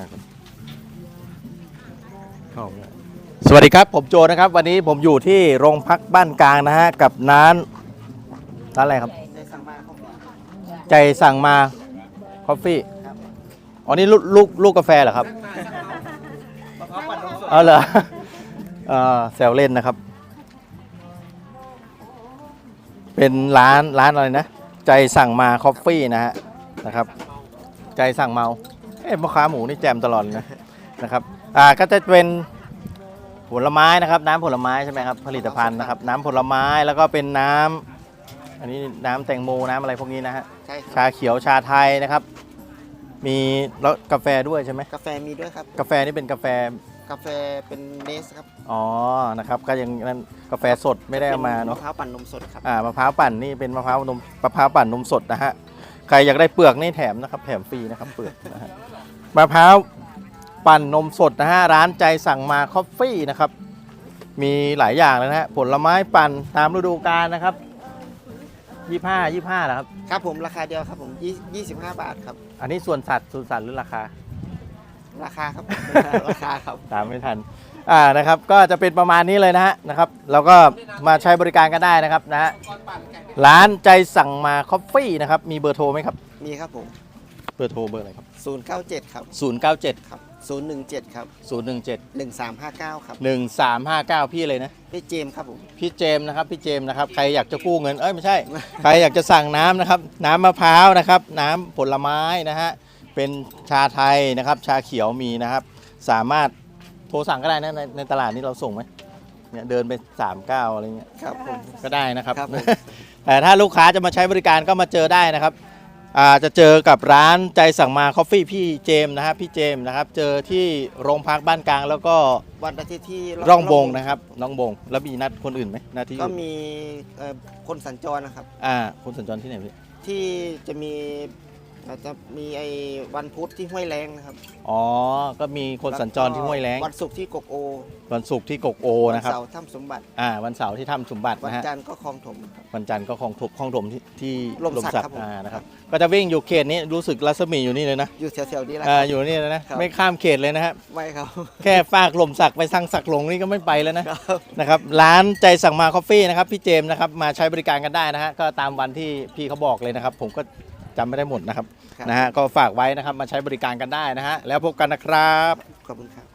ากครับเข้าไม่ได้สวัสดีครับ ผมโจนะครับ วันนี้ผมอยู่ที่โรงพักบ้านกลางนะฮะกับน้านร้านอะไรครับ ใจสั่งมาครับใจสั่งมาคอฟฟี่อ๋อนี่ลูกลูกลูกกาแฟเหรอครับเอาเหรอเออแซวเล่นนะครับ เป็นร้านร้านอะไรนะ ใจสั่งมาคอฟฟี่นะฮะนะครับ ใจสั่งเมา พ่อค้าหมูนี่แจมตลอดเลยนะนะครับอ่าก็จะเป็นผลไม้นะครับ น้ำผลไม้ใช่ไหมครับผลิตภัณฑ์นะครับ น้ำผลไม้แล้วก็เป็นน้ำอันนี้น้ำแตงโมน้ำอะไรพวกนี้นะฮะใช่ครับชาเขียวชาไทยนะครับ มีแล้วกาแฟด้วยใช่ไหมกาแฟมีด้วยครับ กาแฟนี่เป็นกาแฟกาแฟเป็นเนสครับอ๋อนะครับ ก็ยังนั่นกาแฟสดไม่ได้เอามาเนาะ มะพร้าวปั่นนมสดครับ อ่ามะพร้าวปั่นนี่เป็นมะพร้าวนมมะพร้าวปั่นนมสดนะฮะใครอยากได้เปลือกนี่แถมนะครับ แถมฟรีนะครับเปลือกนะฮะ มะพร้าวปั่นนมสดนะฮะร้านใจสั่งมาคอฟฟี่นะครับ มีหลายอย่างเลยนะฮะผลไม้ปั่นตามฤดูกาลนะครับยี่ห้ายี่ห้าเหรอครับ ครับผมราคาเดียวครับผมยี่25บาทครับ อันนี้ส่วนสัตว์ส่วนสัตว์หรือราคา ราคาครับ ราคาครับตามไม่ทันอ่านะครับ ก็จะเป็นประมาณนี้เลยนะฮะนะครับแล้วก็มาใช้บริการกันได้นะครับนะฮะร้านใจสั่งมาคอฟฟี่นะครับ มีเบอร์โทรไหมครับ มีครับผมเบอร์โทรเบอร์อะไรครับ 097 ครับ 097 ครับ 017 ครับ 017 1359 ครับ 1359 พี่เลยนะ พี่เจมส์ครับผม พี่เจมส์นะครับ พี่เจมส์นะครับ ใครอยากจะกู้เงิน เอ้ยไม่ใช่ ใครอยากจะสั่งน้ำนะครับ น้ำมะพร้าวนะครับ น้ำผลไม้นะฮะ เป็นชาไทยนะครับ ชาเขียวมีนะครับ สามารถโทรสั่งก็ได้นะในในตลาดนี้เราส่งไหมเนี่ยเดินไป39อะไรเงี้ย ครับผม ก็ได้นะครับ ครับผม แต่ถ้าลูกค้าจะมาใช้บริการก็มาเจอได้นะครับอ่า จะเจอกับร้านใจสั่งมาคอฟฟี่พี่เจมส์นะครับพี่เจมส์นะครับ เจอที่โรงพักบ้านกลาง แล้วก็วันอาทิตย์ที่ร่องบงนะครับน้องบง แล้วมีนัดคนอื่นไหมหน้าที่ก็อื่นมีเอ่อคนสัญจรนะครับ อ่าคนสัญจรที่ไหนพี่ที่จะมี อาจจะมีไอ้วันพุธที่ห้วยแรงนะครับอ๋อ ก็มีคนสัญจรที่ห้วยแล้ง วันศุกร์ที่กกโอวันศุกร์ที่กกโอวันะครับ เสาร์ถ้ำสมบัติ อ่า วันเสาร์ที่ถ้ำสมบัติวันนะฮะ จันทร์ก็คลองถมครับ วันจันทร์ก็คลองถมคลองถมที่ที่ลมศักดิ์ครับผม อ่านะครับ ก็จะวิ่งอยู่เขตนี้รู้สึกรัศมีอยู่นี่เลยนะ อยู่แถวๆนี้แหละอ่าอยู่นี่เลยนะ ครับ ไม่ข้ามเขตเลยนะครับไม่ครับ แค่ฝากลมสักไปสั่งสักลงนี่ก็ไม่ไปแล้วนะ ครับ นะครับ ร้านใจสั่งมาคอฟฟี่นะครับ พี่เจมส์นะครับ มาใช้บริการกันได้นะฮะ ก็ตามวันที่พี่เขาบอกเลยนะครับ ผมก็ จำไม่ได้หมดนะครับครับ นะฮะก็ฝากไว้นะครับมาใช้บริการกันได้นะฮะแล้วพบกันนะครับ ขอบคุณครับ